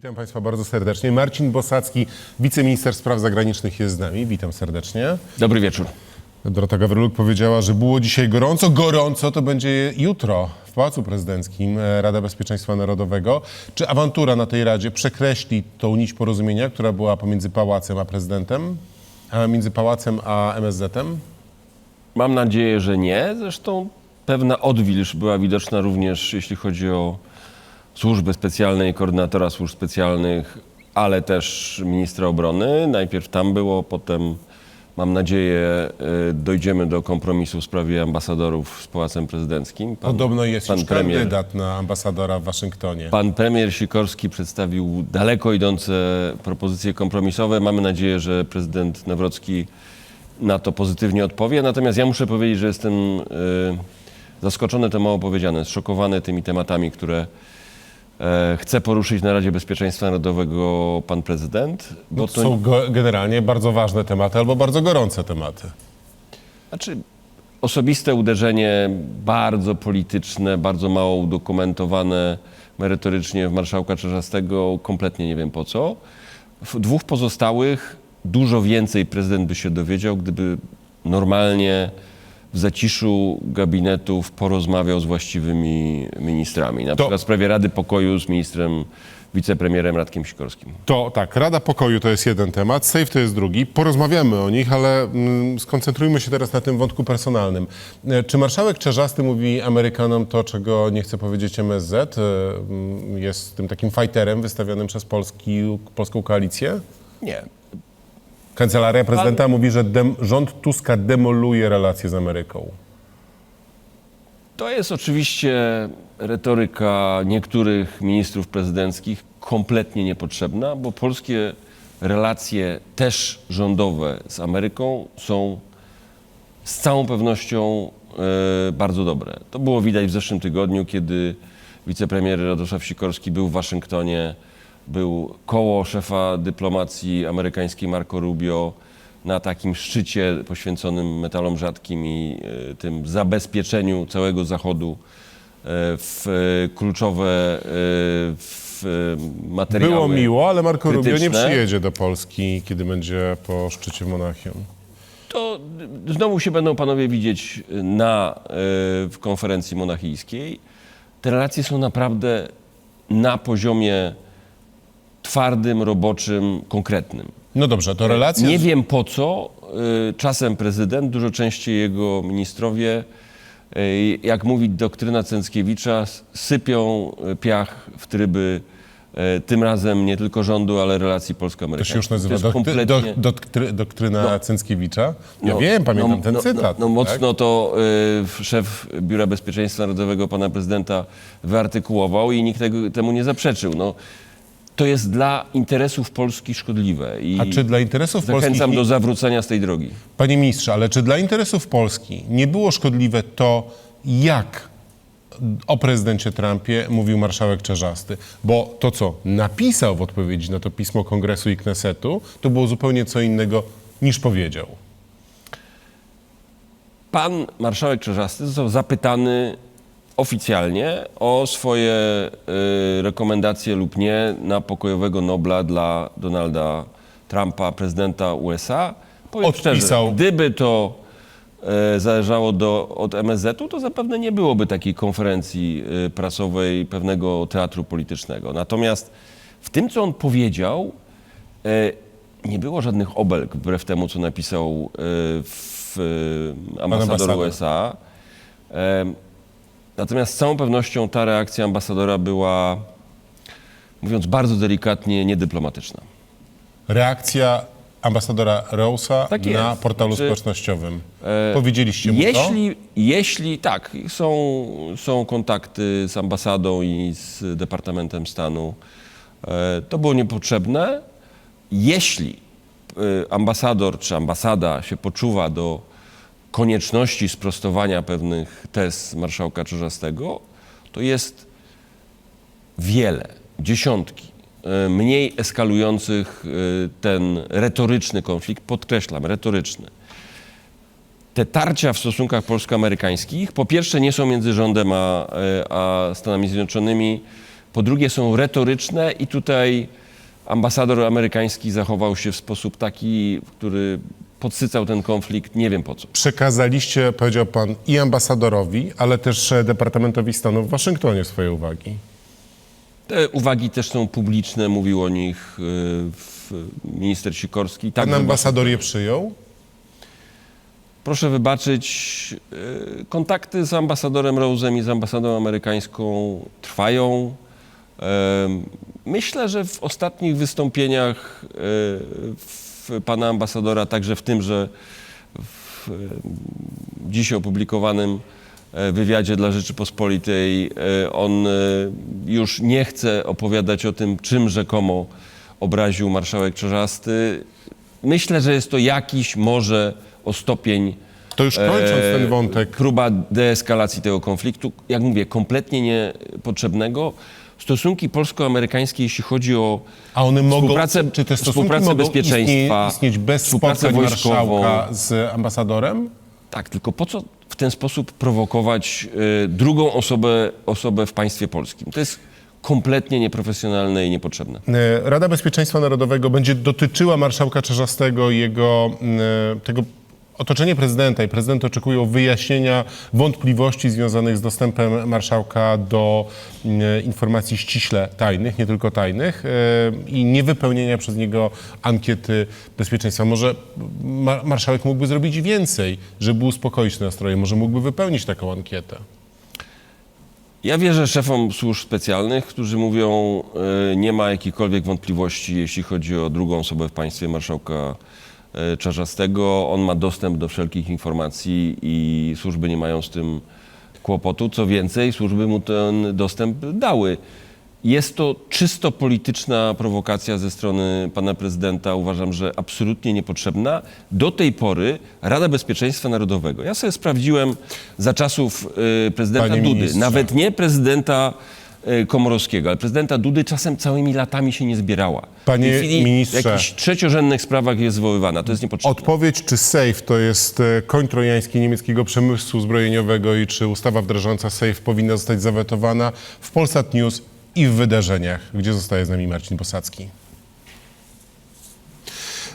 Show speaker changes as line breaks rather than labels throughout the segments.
Witam Państwa bardzo serdecznie. Marcin Bosacki, wiceminister spraw zagranicznych jest z nami. Witam serdecznie.
Dobry wieczór.
Dorota Gawryluk powiedziała, że było dzisiaj gorąco. Gorąco to będzie jutro w Pałacu Prezydenckim e, Rada Bezpieczeństwa Narodowego. Czy awantura na tej Radzie przekreśli tą nić porozumienia, która była pomiędzy Pałacem a prezydentem, a między Pałacem a MSZ-em?
Mam nadzieję, że nie. Zresztą pewna odwilż była widoczna również, jeśli chodzi o służby specjalne i koordynatora służb specjalnych, ale też ministra obrony. Najpierw tam było, potem mam nadzieję y, dojdziemy do kompromisu w sprawie ambasadorów z Pałacem Prezydenckim. Pan,
Podobno jest
pan
już
premier,
kandydat na ambasadora w Waszyngtonie.
Pan premier Sikorski przedstawił daleko idące propozycje kompromisowe. Mamy nadzieję, że prezydent Nawrocki na to pozytywnie odpowie. Natomiast ja muszę powiedzieć, że jestem y, zaskoczony, to mało powiedziane, zszokowany tymi tematami, które chce poruszyć na Radzie Bezpieczeństwa Narodowego pan prezydent. Bo
To są generalnie bardzo ważne tematy albo bardzo gorące tematy.
Znaczy, osobiste uderzenie, bardzo polityczne, bardzo mało udokumentowane merytorycznie w marszałka Czerzastego, kompletnie nie wiem po co. W dwóch pozostałych dużo więcej prezydent by się dowiedział, gdyby normalnie w zaciszu gabinetów porozmawiał z właściwymi ministrami. Na
To-
przykład w sprawie Rady Pokoju z ministrem, wicepremierem Radkiem Sikorskim.
To tak, Rada Pokoju to jest jeden temat, Safe to jest drugi. Porozmawiamy o nich, ale mm, skoncentrujmy się teraz na tym wątku personalnym. E, Czy marszałek Czerzasty mówi Amerykanom to, czego nie chce powiedzieć MSZ? E, mm, Jest tym takim fighterem wystawionym przez Polski, polską koalicję?
Nie,
Kancelaria prezydenta mówi, że dem, rząd Tuska demoluje relacje z Ameryką.
To jest oczywiście retoryka niektórych ministrów prezydenckich kompletnie niepotrzebna, bo polskie relacje też rządowe z Ameryką są z całą pewnością e, bardzo dobre. To było widać w zeszłym tygodniu, kiedy wicepremier Radosław Sikorski był w Waszyngtonie, był koło szefa dyplomacji amerykańskiej Marco Rubio na takim szczycie poświęconym metalom rzadkim i e, tym zabezpieczeniu całego Zachodu e, w kluczowe e, w materiały.
Było miło, ale Marco Rubio nie
krytyczne.
przyjedzie do Polski, kiedy będzie po szczycie w Monachium.
To znowu się będą panowie widzieć na, w konferencji monachijskiej. Te relacje są naprawdę na poziomie twardym, roboczym, konkretnym.
No dobrze, to relacje...
Nie wiem po co y, czasem prezydent, dużo częściej jego ministrowie, y, jak mówi doktryna Cęckiewicza, sypią y, piach w tryby tym razem nie tylko rządu, ale relacji
To
polsko-amerykańskich.
się już nazywa doktry,
kompletnie-
dok, doktry, doktryna Cęckiewicza. Ja
No,
wiem, pamiętam
no,
ten
no,
cytat.
No, no
tak?
mocno to y, szef Biura Bezpieczeństwa Narodowego pana prezydenta wyartykułował i nikt tego, temu nie zaprzeczył. No, to jest dla interesów Polski szkodliwe i
A czy dla interesów
zachęcam
polskich...
do zawrócenia z tej drogi.
Panie ministrze, ale czy dla interesów Polski nie było szkodliwe to, jak o prezydencie Trumpie mówił marszałek Czerzasty? Bo to, co napisał w odpowiedzi na to pismo Kongresu i Knesetu, to było zupełnie co innego niż powiedział.
Pan marszałek Czerzasty został zapytany oficjalnie o swoje y, rekomendacje lub nie na pokojowego Nobla dla Donalda Trumpa, prezydenta USA. Powiem
Odpisał.
szczerze, gdyby to e, zależało do, od MSZ-u, to zapewne nie byłoby takiej konferencji e, prasowej pewnego teatru politycznego. Natomiast w tym, co on powiedział, e, nie było żadnych obelg, wbrew temu, co napisał e, w e, ambasador
ambasador.
USA. E, Natomiast z całą pewnością ta reakcja ambasadora była, mówiąc bardzo delikatnie, niedyplomatyczna.
Reakcja ambasadora Rose'a
Tak
na portalu
Znaczy,
społecznościowym. Powiedzieliście mu to?
Jeśli, jeśli tak, są, są kontakty z ambasadą i z Departamentem Stanu, e, to było niepotrzebne. Jeśli e, ambasador czy ambasada się poczuwa do konieczności sprostowania pewnych tez marszałka Czerzastego, to jest wiele, dziesiątki e, mniej eskalujących e, ten retoryczny konflikt, podkreślam, retoryczny. Te tarcia w stosunkach polsko-amerykańskich po pierwsze nie są między rządem a, e, a Stanami Zjednoczonymi Po drugie są retoryczne i tutaj ambasador amerykański zachował się w sposób taki, który podsycał ten konflikt, nie wiem po co.
Przekazaliście, powiedział pan, i ambasadorowi, ale też e, Departamentowi Stanu w Waszyngtonie swoje uwagi.
Te uwagi też są publiczne, mówił o nich w- minister Sikorski.
Pan
Także
ambasador je przyjął?
Proszę wybaczyć, y, kontakty z ambasadorem Rose'em i z ambasadą amerykańską trwają. Myślę, że w ostatnich wystąpieniach w pana ambasadora, także w tym, że w y, dzisiaj opublikowanym e, wywiadzie dla Rzeczypospolitej e, on e, już nie chce opowiadać o tym, czym rzekomo obraził marszałek Czerzasty. Myślę, że jest to jakiś może o stopień
To już kończąc
e,
ten wątek,
próba deeskalacji tego konfliktu, jak mówię, kompletnie niepotrzebnego. Stosunki polsko-amerykańskie, jeśli chodzi o
a one mogą,
współpracę-
czy te stosunki
współpracę
mogą
bezpieczeństwa,
istnieć, istnieć bez
współpracę wojskową.
marszałka z ambasadorem?
Tak, tylko po co w ten sposób prowokować y, drugą osobę, osobę w państwie polskim? To jest kompletnie nieprofesjonalne i niepotrzebne.
E, Rada Bezpieczeństwa Narodowego będzie dotyczyła marszałka Czerzastego i jego e, tego otoczenie prezydenta i prezydent oczekują wyjaśnienia wątpliwości związanych z dostępem marszałka do e, informacji ściśle tajnych, nie tylko tajnych e, i niewypełnienia przez niego ankiety bezpieczeństwa. Może ma- marszałek mógłby zrobić więcej, żeby uspokoić te nastroje, może mógłby wypełnić taką ankietę.
Ja wierzę szefom służb specjalnych, którzy mówią, y, nie ma jakichkolwiek wątpliwości, jeśli chodzi o drugą osobę w państwie marszałka Czarzastego. On ma dostęp do wszelkich informacji i służby nie mają z tym kłopotu. Co więcej, służby mu ten dostęp dały. Jest to czysto polityczna prowokacja ze strony pana prezydenta. Uważam, że absolutnie niepotrzebna. Do tej pory Rada Bezpieczeństwa Narodowego. Ja sobie sprawdziłem za czasów y, prezydenta
Panie
Dudy.
ministrze.
Nawet nie prezydenta y, Komorowskiego, ale prezydenta Dudy czasem całymi latami się nie zbierała.
Panie
w tej chwili
ministrze.
w jakichś trzeciorzędnych sprawach jest zwoływana. To jest niepotrzebne.
Odpowiedź, czy SAFE to jest e, koń trojański niemieckiego przemysłu zbrojeniowego i czy ustawa wdrażająca SAFE powinna zostać zawetowana w Polsat News i w wydarzeniach, gdzie zostaje z nami Marcin Bosacki.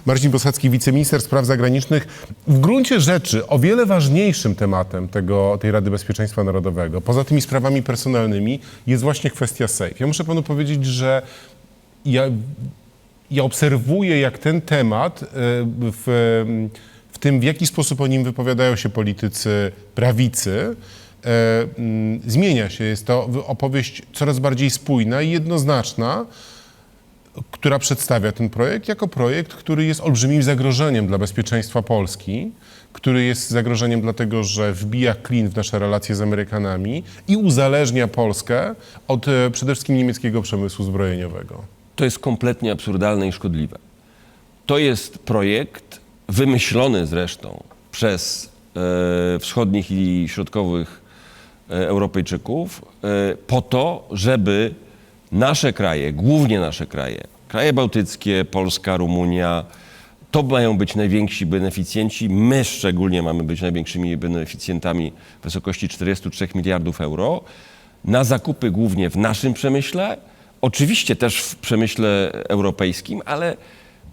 Marcin Bosacki, wiceminister spraw zagranicznych. W gruncie rzeczy o wiele ważniejszym tematem tego, tej Rady Bezpieczeństwa Narodowego, poza tymi sprawami personalnymi, jest właśnie kwestia SAFE. Ja muszę panu powiedzieć, że ja, ja obserwuję, jak ten temat e, w, w tym, w jaki sposób o nim wypowiadają się politycy prawicy, e, zmienia się. Jest to opowieść coraz bardziej spójna i jednoznaczna, która przedstawia ten projekt jako projekt, który jest olbrzymim zagrożeniem dla bezpieczeństwa Polski, który jest zagrożeniem dlatego, że wbija klin w nasze relacje z Amerykanami i uzależnia Polskę od e, przede wszystkim niemieckiego przemysłu zbrojeniowego.
To jest kompletnie absurdalne i szkodliwe. To jest projekt wymyślony zresztą przez e, wschodnich i środkowych e, Europejczyków e, po to, żeby nasze kraje, głównie nasze kraje, kraje bałtyckie, Polska, Rumunia, to mają być najwięksi beneficjenci. My szczególnie mamy być największymi beneficjentami w wysokości 43 miliardów euro na zakupy głównie w naszym przemyśle, oczywiście też w przemyśle europejskim, ale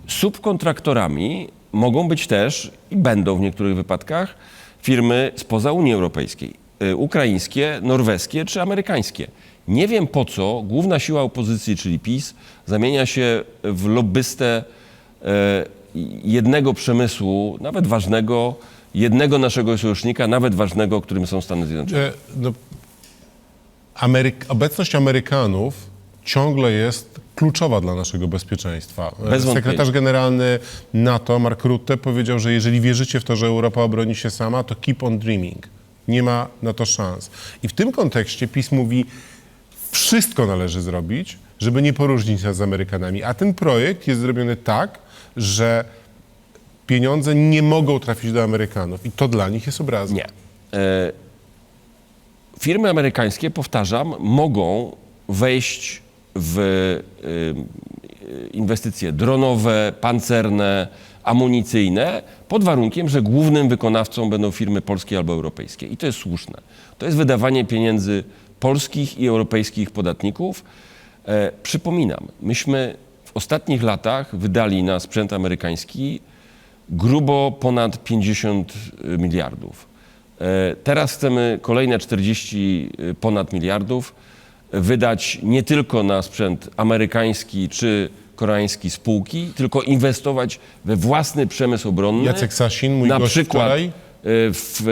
subkontraktorami mogą być też i będą w niektórych wypadkach firmy spoza Unii Europejskiej, y, ukraińskie, norweskie czy amerykańskie. Nie wiem po co główna siła opozycji, czyli PiS, zamienia się w lobbystę e, jednego przemysłu, nawet ważnego, jednego naszego sojusznika, nawet ważnego, którym są Stany Zjednoczone.
E, No, Ameryk- obecność Amerykanów ciągle jest kluczowa dla naszego bezpieczeństwa. E,
Bez.
Sekretarz generalny NATO, Mark Rutte, powiedział, że jeżeli wierzycie w to, że Europa obroni się sama, to keep on dreaming. Nie ma na to szans. I w tym kontekście PiS mówi, wszystko należy zrobić, żeby nie poróżnić nas z Amerykanami. A ten projekt jest zrobiony tak, że pieniądze nie mogą trafić do Amerykanów. I to dla nich jest obrazem.
Nie. E, firmy amerykańskie, powtarzam, mogą wejść w y, inwestycje dronowe, pancerne, amunicyjne, pod warunkiem, że głównym wykonawcą będą firmy polskie albo europejskie. I to jest słuszne. To jest wydawanie pieniędzy polskich i europejskich podatników E, przypominam, myśmy w ostatnich latach wydali na sprzęt amerykański grubo ponad 50 miliardów. E, Teraz chcemy kolejne 40 ponad miliardów wydać nie tylko na sprzęt amerykański czy koreański spółki, tylko inwestować we własny przemysł obronny.
Jacek Sasin, mój
na
gość
przykład
wczoraj.
W,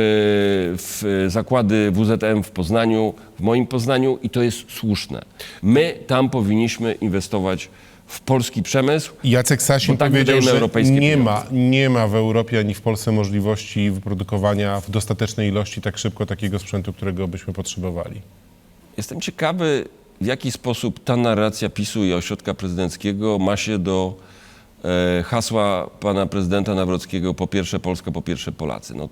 w zakłady WZM w Poznaniu, w moim Poznaniu i to jest słuszne. My tam powinniśmy inwestować w polski przemysł.
Jacek Sasin
tak
powiedział, że nie
pieniądze.
ma, nie ma w Europie ani w Polsce możliwości wyprodukowania w dostatecznej ilości tak szybko takiego sprzętu, którego byśmy potrzebowali.
Jestem ciekawy, w jaki sposób ta narracja PiSu i ośrodka prezydenckiego ma się do hasła pana prezydenta Nawrockiego po pierwsze Polska, po pierwsze Polacy. No,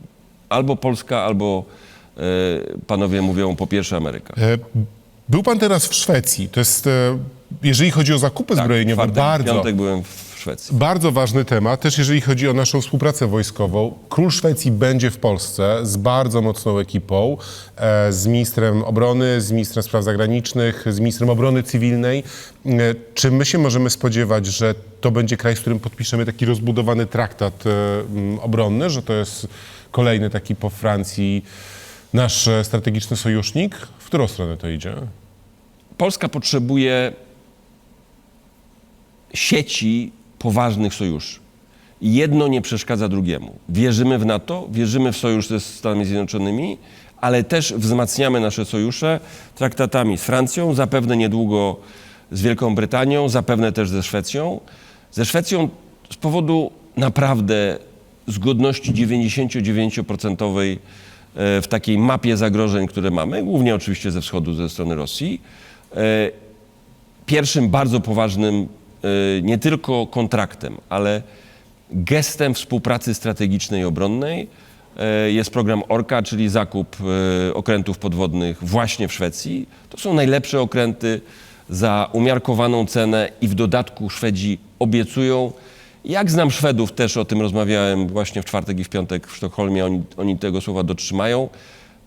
albo Polska, albo e, panowie mówią po pierwsze Ameryka.
E, Był pan teraz w Szwecji. To jest, e, jeżeli chodzi o zakupy zbrojeniowe,
czwartek, w
bardzo,
piątek byłem w Szwecji.
bardzo ważny temat. Też jeżeli chodzi o naszą współpracę wojskową. Król Szwecji będzie w Polsce z bardzo mocną ekipą, e, z ministrem obrony, z ministrem spraw zagranicznych, z ministrem obrony cywilnej. E, Czy my się możemy spodziewać, że to będzie kraj, z którym podpiszemy taki rozbudowany traktat e, obronny, że to jest kolejny taki po Francji nasz strategiczny sojusznik? W którą stronę to idzie?
Polska potrzebuje sieci poważnych sojuszy. Jedno nie przeszkadza drugiemu. Wierzymy w NATO, wierzymy w sojusz ze Stanami Zjednoczonymi, ale też wzmacniamy nasze sojusze traktatami z Francją, zapewne niedługo z Wielką Brytanią, zapewne też ze Szwecją. Ze Szwecją z powodu naprawdę zgodności 99% e, w takiej mapie zagrożeń, które mamy, głównie oczywiście ze wschodu, ze strony Rosji. E, pierwszym bardzo poważnym nie tylko kontraktem, ale gestem współpracy strategicznej i obronnej. E, jest program ORKA, czyli zakup e, okrętów podwodnych właśnie w Szwecji. To są najlepsze okręty za umiarkowaną cenę i w dodatku Szwedzi obiecują, jak znam Szwedów, też o tym rozmawiałem właśnie w czwartek i w piątek w Sztokholmie, oni, oni tego słowa dotrzymają,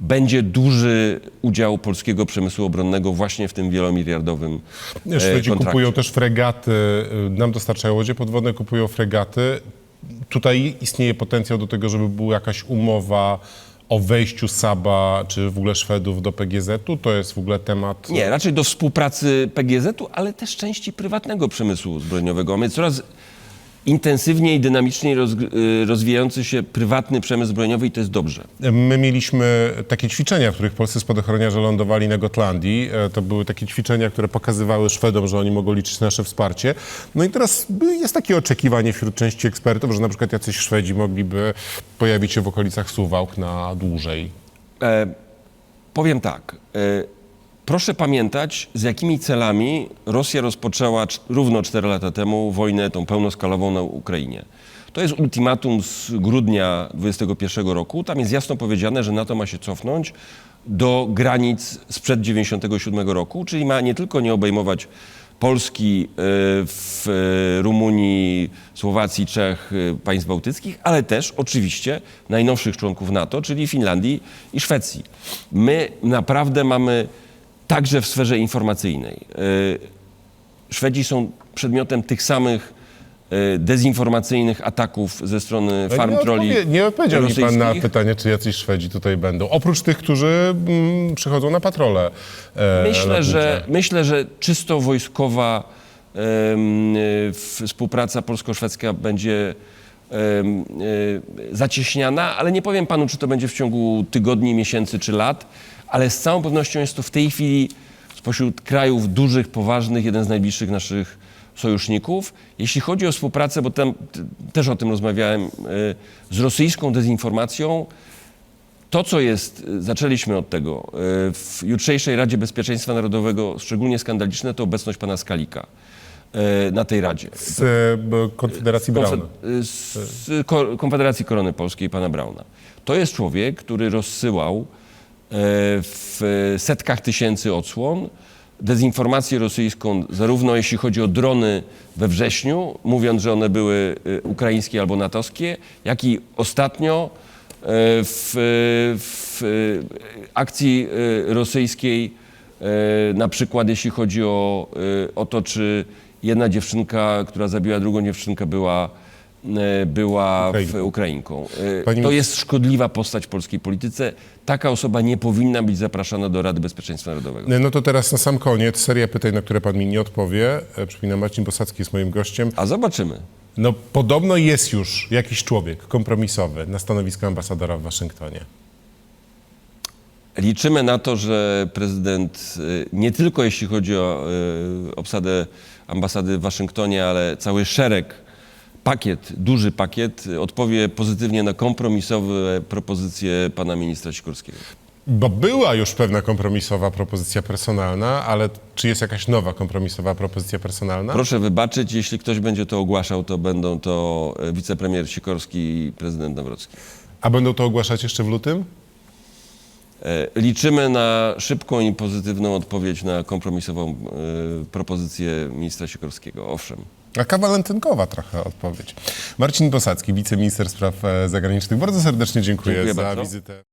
będzie duży udział polskiego przemysłu obronnego właśnie w tym wielomiliardowym e,
Szwedzi
kontrakcie.
kupują też fregaty, y, nam dostarczają łodzie podwodne, kupują fregaty. Tutaj istnieje potencjał do tego, żeby była jakaś umowa o wejściu Saba czy w ogóle Szwedów do PGZ-u. To jest w ogóle temat.
Nie, raczej do współpracy PGZ-u, ale też części prywatnego przemysłu zbrojeniowego. Mamy coraz intensywniej, dynamiczniej rozg- y, rozwijający się prywatny przemysł zbrojeniowy i to jest dobrze.
My mieliśmy takie ćwiczenia, w których polscy spadochroniarze lądowali na Gotlandii. E, To były takie ćwiczenia, które pokazywały Szwedom, że oni mogą liczyć na nasze wsparcie. No i teraz jest takie oczekiwanie wśród części ekspertów, że na przykład jacyś Szwedzi mogliby pojawić się w okolicach Suwałk na dłużej.
E, powiem tak. E, proszę pamiętać, z jakimi celami Rosja rozpoczęła cz- równo 4 lata temu wojnę tą pełnoskalową na Ukrainie. To jest ultimatum z grudnia 2021 roku. Tam jest jasno powiedziane, że NATO ma się cofnąć do granic sprzed 97 roku, czyli ma nie tylko nie obejmować Polski, e, w e, Rumunii, Słowacji, Czech, e, państw bałtyckich, ale też oczywiście najnowszych członków NATO, czyli Finlandii i Szwecji. My naprawdę mamy także w sferze informacyjnej. e, Szwedzi są przedmiotem tych samych e, dezinformacyjnych ataków ze strony farm
nie, odpowie- nie odpowiedział mi pan na pytanie, czy jacyś Szwedzi tutaj będą. Oprócz tych, którzy mm, przychodzą na patrole. E,
Myślę,
lotnicze.
że, myślę, że czysto wojskowa em, e, współpraca polsko-szwedzka będzie zacieśniana, ale nie powiem panu, czy to będzie w ciągu tygodni, miesięcy czy lat, ale z całą pewnością jest to w tej chwili spośród krajów dużych, poważnych, jeden z najbliższych naszych sojuszników. Jeśli chodzi o współpracę, bo tam też o tym rozmawiałem, e, z rosyjską dezinformacją, to, co jest, y, zaczęliśmy od tego, w jutrzejszej Radzie Bezpieczeństwa Narodowego szczególnie skandaliczne, to obecność pana Skalika na tej Radzie.
Z e, Konfederacji Brauna.
Y, z z Ko- Konfederacji Korony Polskiej pana Brauna. To jest człowiek, który rozsyłał w setkach tysięcy odsłon dezinformację rosyjską, zarówno jeśli chodzi o drony we wrześniu, mówiąc, że one były ukraińskie albo natowskie, jak i ostatnio w, w akcji rosyjskiej E, Na przykład jeśli chodzi o, e, o to, czy jedna dziewczynka, która zabiła drugą dziewczynkę, była, e, była
Ukrainką.
E,
Pani
To jest szkodliwa postać w polskiej polityce. Taka osoba nie powinna być zapraszana do Rady Bezpieczeństwa Narodowego.
No to teraz na sam koniec seria pytań, na które pan mi nie odpowie. E, Przypominam, Marcin Posadzki jest moim gościem.
A zobaczymy.
No podobno jest już jakiś człowiek kompromisowy na stanowisku ambasadora w Waszyngtonie.
Liczymy na to, że prezydent nie tylko jeśli chodzi o obsadę ambasady w Waszyngtonie, ale cały szereg, pakiet, duży pakiet, odpowie pozytywnie na kompromisowe propozycje pana ministra Sikorskiego.
Bo była już pewna kompromisowa propozycja personalna, ale czy jest jakaś nowa kompromisowa propozycja personalna?
Proszę wybaczyć, jeśli ktoś będzie to ogłaszał, to będą to y, wicepremier Sikorski i prezydent Nawrocki.
A będą to ogłaszać jeszcze w lutym?
E, Liczymy na szybką i pozytywną odpowiedź na kompromisową y, propozycję ministra Sikorskiego. Owszem.
Taka walentynkowa trochę odpowiedź. Marcin Posadzki, wiceminister spraw e, zagranicznych. Bardzo serdecznie dziękuję,
Dziękuję
za
bardzo.
wizytę.